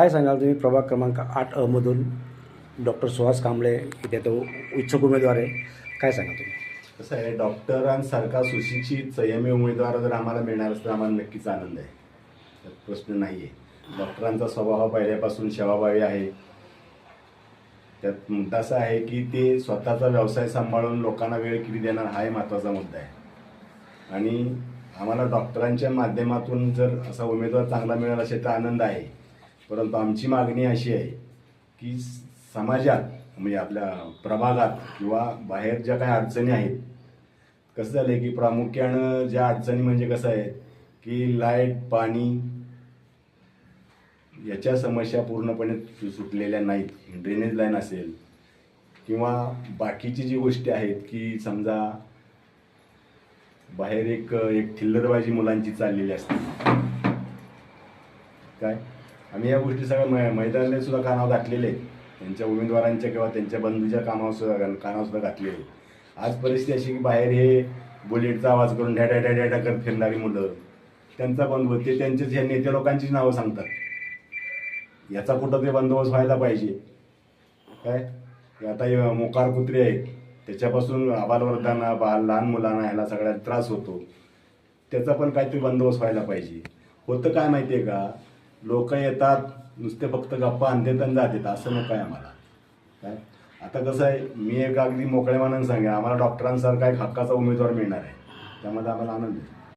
काय सांगाल तुम्ही? प्रभाग क्रमांक आठ अमधून डॉक्टर सुहास कांबळे इथे तो इच्छुक उमेदवार आहे. काय सांगा तुम्ही? कसं आहे डॉक्टरांसारखा सुशिक्षित संयमी उमेदवार जर आम्हाला मिळणार असं आम्हाला नक्कीच आनंद आहे. त्यात प्रश्न नाही आहे डॉक्टरांचा स्वभाव पहिल्यापासून सेवाभावी आहे. त्यात मुद्दा असा आहे की ते स्वतःचा व्यवसाय सांभाळून लोकांना वेळ किती देणार हा महत्त्वाचा मुद्दा आहे. आणि आम्हाला डॉक्टरांच्या माध्यमातून जर असा उमेदवार चांगला मिळाला असेल तर आनंद आहे. परंतु आमची मागणी अशी आहे की समाजात म्हणजे आपल्या प्रभागात किंवा बाहेर ज्या काही अडचणी आहेत कसं झालं आहे की प्रामुख्यानं ज्या अडचणी म्हणजे कसं आहे की लाइट पाणी याच्या समस्या पूर्णपणे सुटलेल्या नाहीत. ड्रेनेज लाईन असेल किंवा बाकीची जी गोष्टी आहेत की समजा बाहेर एक एक थिल्लरबाजी मुलांची चाललेली असते. काय? आम्ही या गोष्टी सगळ्या मै मैदानाने सुद्धा कानावर घातलेले आहेत. त्यांच्या उमेदवारांच्या किंवा त्यांच्या बंधूच्या कामावर सुद्धा कानावर सुद्धा घातलेले आहेत. आज परिस्थिती अशी की बाहेर हे बुलेटचा आवाज करून ढॅडा ढ्या ढॅडा करत फिरणारी मुलं त्यांचा बंदोबस्त ते त्यांचेच ह्या नेते लोकांचीच नावं सांगतात. याचा कुठं ते बंदोबस्त व्हायला पाहिजे. काय? आता मोकार कुत्रे आहेत. त्याच्यापासून आबालवृद्धांना बाल लहान मुलांना ह्याला सगळ्यात त्रास होतो. त्याचा पण काहीतरी बंदोबस्त व्हायला पाहिजे. होतं काय माहिती आहे का? लोक येतात नुसते फक्त गप्पा आणतात आणि जातात. असं नको आहे आम्हाला. काय? आता कसं आहे मी एक अगदी मोकळ्या मनानं सांगेन आम्हाला डॉक्टरांसारखा एक हक्काचा उमेदवार मिळणार आहे. त्यामध्ये आम्हाला आनंद आहे.